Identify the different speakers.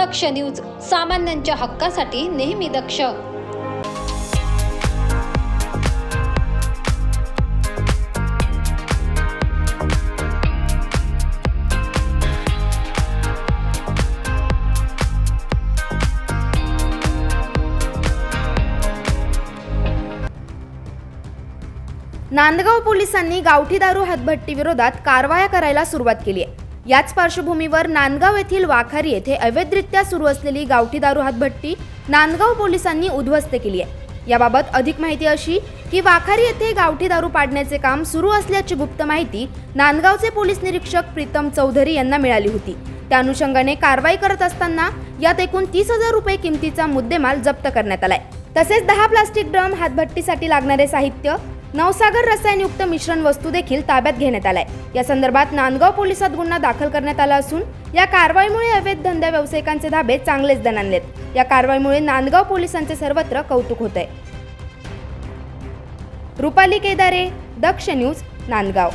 Speaker 1: दक्ष news सामान्यांच्या हक्कासाठी नेहमी दक्ष.
Speaker 2: नांदगाव पोलिसांनी गावठी दारू हातभट्टी विरोधात कारवाया करायला सुरुवात केली आहे. याच पार्श्वभूमीवर नांदगाव येथील वाखारी येथे अवैधरित्या सुरू असलेली गावठी दारू हातभट्टी नांदगाव पोलिसांनी उद्ध्वस्त केली आहे. याबाबत अधिक माहिती अशी की वाखारी येथे गावठी दारू पाडण्याचे काम सुरू असल्याची गुप्त माहिती नांदगावचे पोलीस निरीक्षक प्रीतम चौधरी यांना मिळाली होती. त्या अनुषंगाने कारवाई करत असताना यात एकूण तीस हजार रुपये किमतीचा मुद्देमाल जप्त करण्यात आलाय. तसेच दहा प्लास्टिक ड्रम हातभट्टीसाठी लागणारे साहित्य नवसागर रसायनयुक्त मिश्रण वस्तू देखील ताब्यात घेण्यात आलाय. या संदर्भात नांदगाव पोलिसात गुन्हा दाखल करण्यात आला असून या कारवाईमुळे अवैध धंदा व्यावसायिकांचे धाबे चांगलेच दणानलेत या कारवाईमुळे नांदगाव पोलिसांचे सर्वत्र कौतुक होत आहे रुपाली केदारे दक्ष न्यूज नांदगाव.